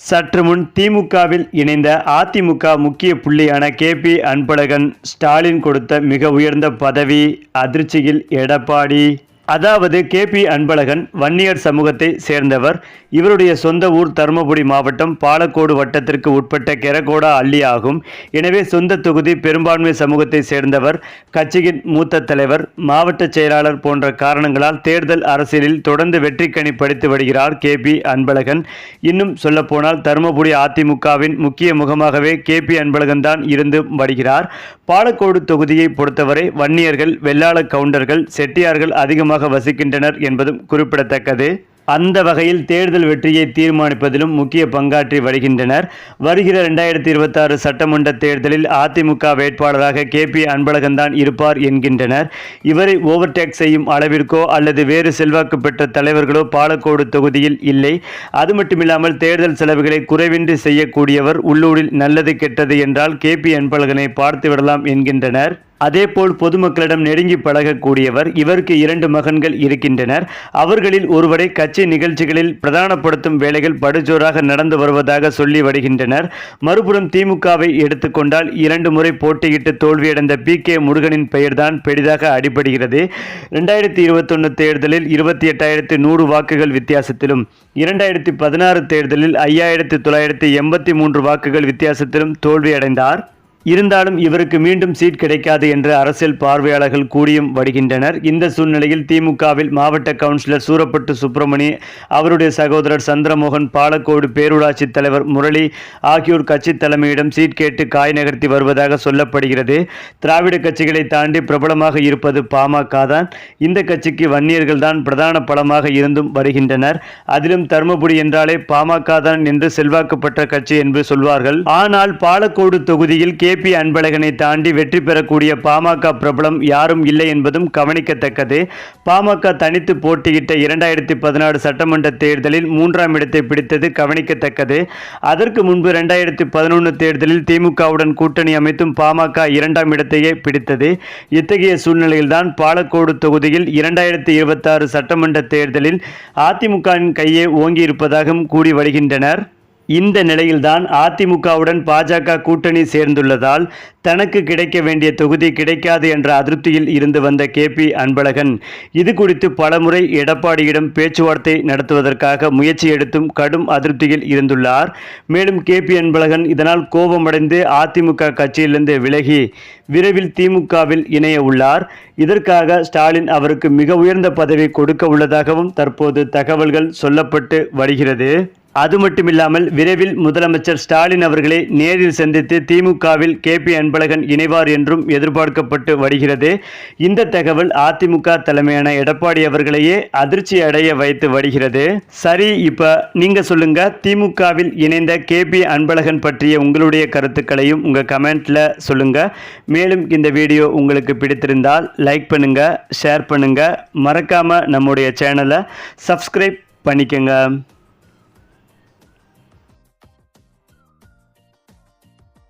சற்று முன் திமுகவில் இணைந்த அதிமுக முக்கிய புள்ளியான கே பி அன்பழகன் ஸ்டாலின் கொடுத்த மிக உயர்ந்த பதவி அதிர்ச்சியில் எடப்பாடி. அதாவது கே பி அன்பழகன் வன்னியர் சமூகத்தை சேர்ந்தவர். இவருடைய சொந்த ஊர் தருமபுரி மாவட்டம் பாலக்கோடு வட்டத்திற்கு உட்பட்ட கெரகோடா அள்ளி ஆகும். எனவே சொந்த தொகுதி பெரும்பான்மை சமூகத்தை சேர்ந்தவர் கட்சியின் மூத்த தலைவர் மாவட்ட செயலாளர் போன்ற காரணங்களால் தேர்தல் அரசியலில் தொடர்ந்து வெற்றிக்கணி படித்து வருகிறார் கே பி அன்பழகன். இன்னும் சொல்லப்போனால் தருமபுரி அதிமுகவின் முக்கிய முகமாகவே கே பி அன்பழகன் தான் இருந்து வருகிறார். பாலக்கோடு தொகுதியை பொறுத்தவரை வன்னியர்கள் வெள்ளாள கவுண்டர்கள் செட்டியார்கள் அதிகமாக வசிக்கின்றனர் என்பதும் குறிப்பிடத்தக்கது. அந்த வகையில் தேர்தல் வெற்றியை தீர்மானிப்பதிலும் முக்கிய பங்காற்றி வருகின்றனர். வருகிற ரெண்டாயிரத்தி இருபத்தாறு சட்டமன்ற தேர்தலில் அதிமுக வேட்பாளராக கே பி அன்பழகன் தான் இருப்பார் என்கின்றனர். இவரை ஓவர்டேக் செய்யும் அளவிற்கோ அல்லது வேறு செல்வாக்கு பெற்ற தலைவர்களோ பாலக்கோடு தொகுதியில் இல்லை. அது மட்டுமில்லாமல் தேர்தல் செலவுகளை குறைவின்றி செய்யக்கூடியவர் உள்ளூரில் நல்லது கெட்டது என்றால் கே பி அன்பழகனை பார்த்து விடலாம் என்கின்றனர். அதேபோல் பொதுமக்களிடம் நெருங்கி பழகக்கூடியவர் இவருக்கு இரண்டு மகன்கள் இருக்கின்றனர். அவர்களில் ஒருவரை கட்சி நிகழ்ச்சிகளில் பிரதானப்படுத்தும் வேலைகள் படுஜோராக நடந்து வருவதாக சொல்லி வருகின்றனர். மறுபுறம் திமுகவை எடுத்துக்கொண்டால் இரண்டு முறை போட்டியிட்டு தோல்வியடைந்த பி. கே. முருகனின் பெயர்தான் பெரிதாக அடிபடுகிறது. ரெண்டாயிரத்தி இருபத்தொன்னு தேர்தலில் இருபத்தி எட்டாயிரத்தி நூறு வாக்குகள் வித்தியாசத்திலும் இரண்டாயிரத்தி பதினாறு தேர்தலில் ஐயாயிரத்தி தொள்ளாயிரத்தி எண்பத்தி மூன்று வாக்குகள் வித்தியாசத்திலும் தோல்வியடைந்தார். இருந்தாலும் இவருக்கு மீண்டும் சீட் கிடைக்காது என்று அரசியல் பார்வையாளர்கள் கூடியும் வருகின்றனர். இந்த சூழ்நிலையில் திமுகவில் மாவட்ட கவுன்சிலர் சூரப்பட்டு சுப்பிரமணி அவருடைய சகோதரர் சந்திரமோகன் பாலக்கோடு பேரூராட்சி தலைவர் முரளி ஆகியோர் கட்சி தலைமையிடம் சீட் கேட்டு காய் நகர்த்தி வருவதாக சொல்லப்படுகிறது. திராவிட கட்சிகளை தாண்டி பிரபலமாக இருப்பது பாமக தான். இந்த கட்சிக்கு வன்னியர்கள் தான் பிரதான பலமாக இருந்தும் வருகின்றனர். அதிலும் தருமபுரி என்றாலே பாமக தான் என்று செல்வாக்கு பெற்ற கட்சி என்று சொல்வார்கள். ஆனால் பாலக்கோடு தொகுதியில் கே பிஜேபி அன்பழகனை தாண்டி வெற்றி பெறக்கூடிய பாமக பிரபலம் யாரும் இல்லை என்பதும் கவனிக்கத்தக்கது. பாமக தனித்து போட்டியிட்ட இரண்டாயிரத்தி பதினாறு சட்டமன்ற தேர்தலில் மூன்றாம் இடத்தை பிடித்தது கவனிக்கத்தக்கது. அதற்கு முன்பு இரண்டாயிரத்தி பதினொன்று தேர்தலில் திமுகவுடன் கூட்டணி அமைத்தும் பாமக இரண்டாம் இடத்தையே பிடித்தது. இத்தகைய சூழ்நிலையில்தான் பாலக்கோடு தொகுதியில் இரண்டாயிரத்தி இருபத்தாறு சட்டமன்ற தேர்தலில் அதிமுகவின் கையே ஓங்கியிருப்பதாகவும் கூறி வருகின்றனர். இந்த நிலையில்தான் அதிமுகவுடன் பாஜக கூட்டணி சேர்ந்துள்ளதால் தனக்கு கிடைக்க வேண்டிய தொகுதி கிடைக்காது என்ற அதிருப்தியில் இருந்து வந்த கே பி அன்பழகன். இது குறித்து பலமுறை எடப்பாடியிடம் பேச்சுவார்த்தை நடத்துவதற்காக முயற்சி எடுத்தும் கடும் அதிருப்தியில் இருந்துள்ளார். மேலும் கே பி அன்பழகன் இதனால் கோபமடைந்து அதிமுக கட்சியிலிருந்து விலகி விரைவில் திமுகவில் இணைய உள்ளார். இதற்காக ஸ்டாலின் அவருக்கு மிக உயர்ந்த பதவி கொடுக்க உள்ளதாகவும் தற்போது தகவல்கள் சொல்லப்பட்டு வருகிறது. அது மட்டும் இல்லாமல் விரைவில் முதலமைச்சர் ஸ்டாலின் அவர்களை நேரில் சந்தித்து திமுகவில் கே பி அன்பழகன் இணைவார் என்றும் எதிர்பார்க்கப்பட்டு வருகிறது. இந்த தகவல் அதிமுக தலைமையான எடப்பாடி அவர்களையே அதிர்ச்சி அடைய வைத்து வருகிறது. சரி இப்ப நீங்க சொல்லுங்க திமுகவில் இணைந்த கே பி அன்பழகன் பற்றிய உங்களுடைய கருத்துக்களையும் உங்க கமெண்ட்ல சொல்லுங்க. மேலும் இந்த வீடியோ உங்களுக்கு பிடித்திருந்தால் லைக் பண்ணுங்க ஷேர் பண்ணுங்க. மறக்காம நம்முடைய சேனலை சப்ஸ்கிரைப் பண்ணிக்கங்க.